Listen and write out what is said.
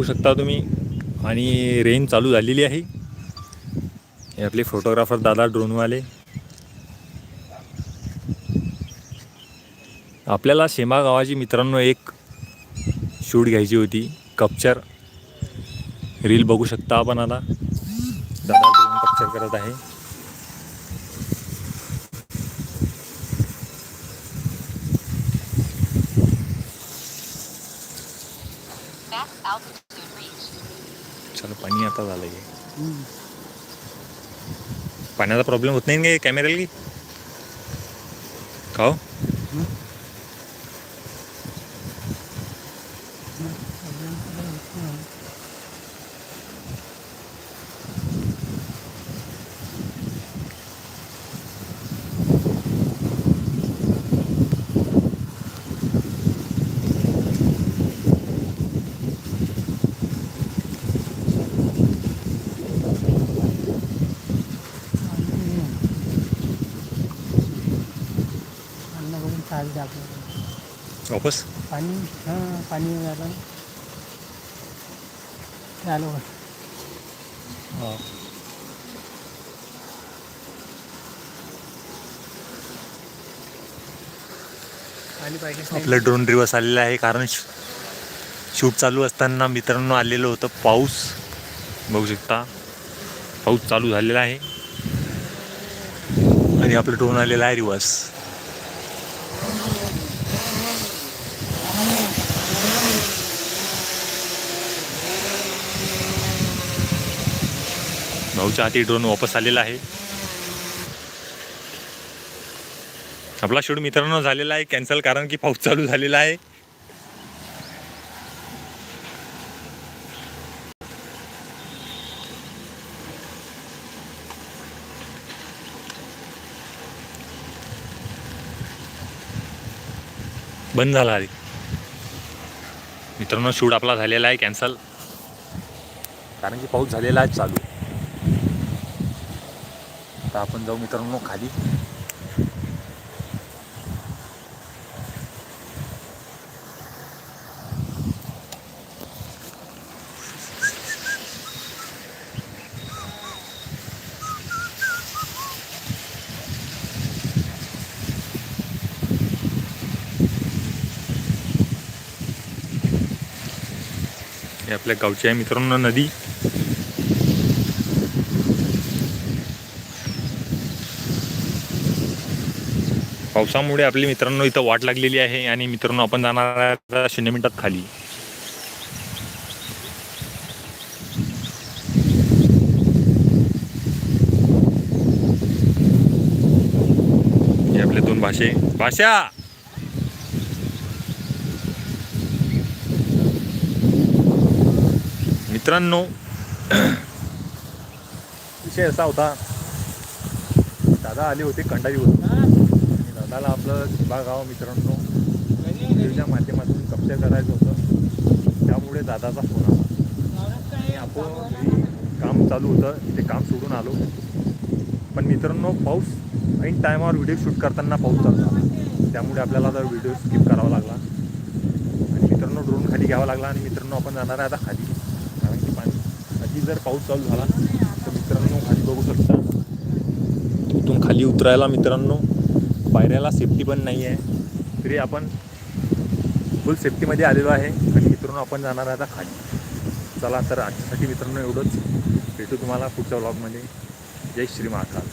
बघू शकता तुम्ही. आणि रेंज चालू झालेली आहे. हे आपले फोटोग्राफर दादा ड्रोनवाले आपल्याला शेमा गावाची मित्रांनो एक शूट घ्यायची होती. कप्चर रील बघू शकता आपण आता. दादा ड्रोन कप्चर करत आहे. चल पानी आता झालं पानी पाण्याचा प्रॉब्लेम होत नाही कॅमेऱ्याला की कहो हो? आपल्याला वापस? पाणी हां पाणी झालं. चालू आपलं ड्रोन रिवर्स आलेलं आहे कारण शूट चालू असताना मित्रांनो आलेलं होतं पाऊस. बघू शकता. पाऊस चालू झालेला आहे. आणि आपलं ड्रोन आलेलं आहे रिवर्स भाऊच्या हाती ड्रोन वापस आलेला आहे. आपला शूट मित्रांनो झालेला आहे कॅन्सल कारण की पाऊस चालू झालेला आहे. बंद झाला आधी. मित्रांनो शूट आपला झालेला आहे कॅन्सल कारण की पाऊस झालेला आहे चालू. आता आपण जाऊ मित्रांनो खाली. हे आपल्या गावची आहे मित्रांनो नदी. पावसामुळे आपली मित्रांनो इथं वाट लागलेली आहे आणि मित्रांनो आपण जाणार शून्य मिनिटात खाली. हे आपले दोन भाषे. भाषा! मित्रांनो विषय असा होता दादा आले होते कंडाईवर होते. दादाला आपलं शिबा मित्रांनो. व्हिडिओच्या माध्यमातून कब्जा करायचं होतं. त्यामुळे दादाचा फोन आला. आणि आपण काम चालू होतं. ते काम सोडून आलो. पण मित्रांनो पाऊस ऐन टायमावर व्हिडिओ शूट करताना पाऊस चालला. त्यामुळे आपल्याला जर व्हिडिओ स्किप करावा लागला. आणि मित्रांनो ड्रोन खाली घ्यावा लागला. आणि मित्रांनो आपण जाणार आहे आता खाली. कारण की पाणी आधी जर पाऊस चालू झाला तर मित्रांनो खाली बघू शकता. तिथून खाली उतरायला मित्रांनो पायऱ्याला सेफ्टी पण नाही आहे. तरी आपण फुल सेफ्टीमध्ये आलेलो आहे आणि मित्रांनो आपण जाणार आहे आता खाली. चला तर आजच्यासाठी मित्रांनो एवढंच. भेटू तुम्हाला पुढच्या व्लॉगमध्ये जय श्री महाकाल.